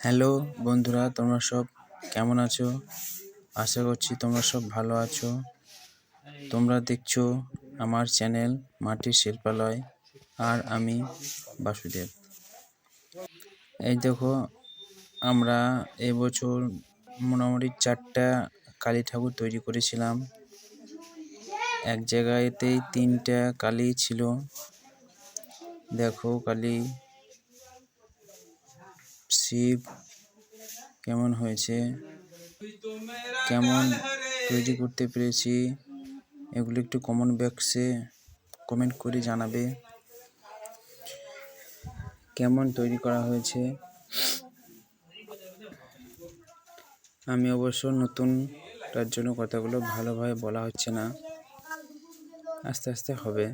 Hello বন্ধুরা, তোমরা সব কেমন আছো? আশা করছি তোমরা সব ভালো আছো। তোমরা দেখছ আমার চ্যানেল মাটির শিল্পালয় আর আমি বাসুদেব। এই দেখো, আমরা এবছর মোটামুটি চারটা কালী ঠাকুর তৈরি করেছিলাম। এক জায়গাতেই তিনটা কালী ছিল। দেখো কালী শিব, কেমন হয়েছে? কেমন তৈরি করতে পেরেছি? এগুলো একটু কমেন্ট বক্সে কমেন্ট করে জানাবে। কেমন তৈরি করা হয়েছে? আমি অবশ্য নতুন তার জন্য কথাগুলো ভালোভাবে বলা হচ্ছে না। আস্তে আস্তে হবে,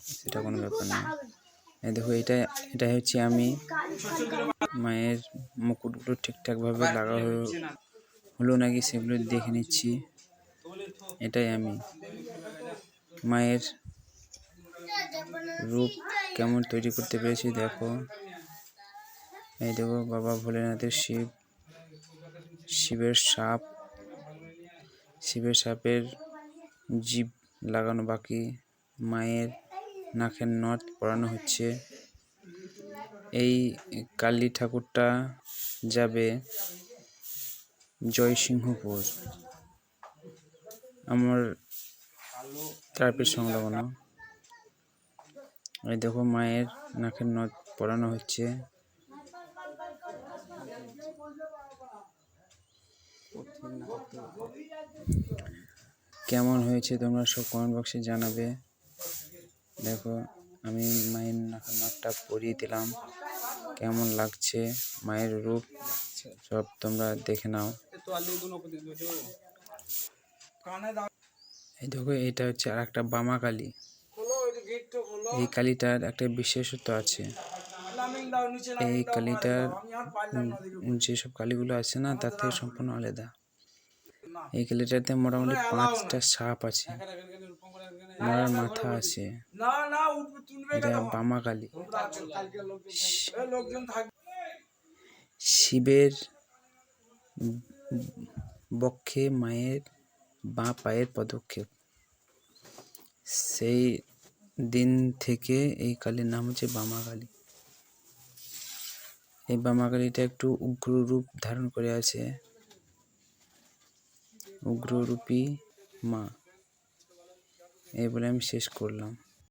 সেটা কোনো ব্যাপার না। দেখো, এটা এটা হচ্ছে আমি মায়ের মুকুটগুলো ঠিকঠাকভাবে লাগা হলো হলো নাকি সেগুলো দেখে নিচ্ছি। এটাই আমি। মায়ের রূপ কেমন তৈরি করতে পেরেছি দেখো। এই দেখো, বাবা ভোলেনাথের শিব, শিবের সাপ, শিবের সাপের জীব লাগানো বাকি। মায়ের নাকের নথ পরানো হচ্ছে। এই কালী ঠাকুরটা যাবে জয়সিংহপুর। আমার তারপর সংলগ্ন। এই দেখো মায়ের নাকের নথ পরানো হচ্ছে। কেমন হয়েছে তোমরা সব কমেন্ট বক্সে জানাবে। দেখো, আমি মায়ের নথটা পরিয়ে দিলাম। কেমন লাগছে? মায়ের রূপ সব তোমরা দেখে নাও। এই দেখো, এটা হচ্ছে আর একটা বামা কালী। এই কালীটার একটা বিশেষত্ব আছে। এই কালীটার যেসব কালীগুলো আছে না, তার থেকে সম্পূর্ণ আলাদা। এই কালীটাতে মোটামুটি পাঁচটা সাপ আছে। মরার মাথা আছে। বামা কালী। শিবের বক্ষে মায়ের বাঁ পায়ের পদক্ষেপ। সেই দিন থেকে এই কালীর নাম হচ্ছে বামা কালী। এই বামা কালীটা একটু উগ্র রূপ ধারণ করে আছে। উগ্ররূপী মা। এই বলে আমি শেষ করলাম।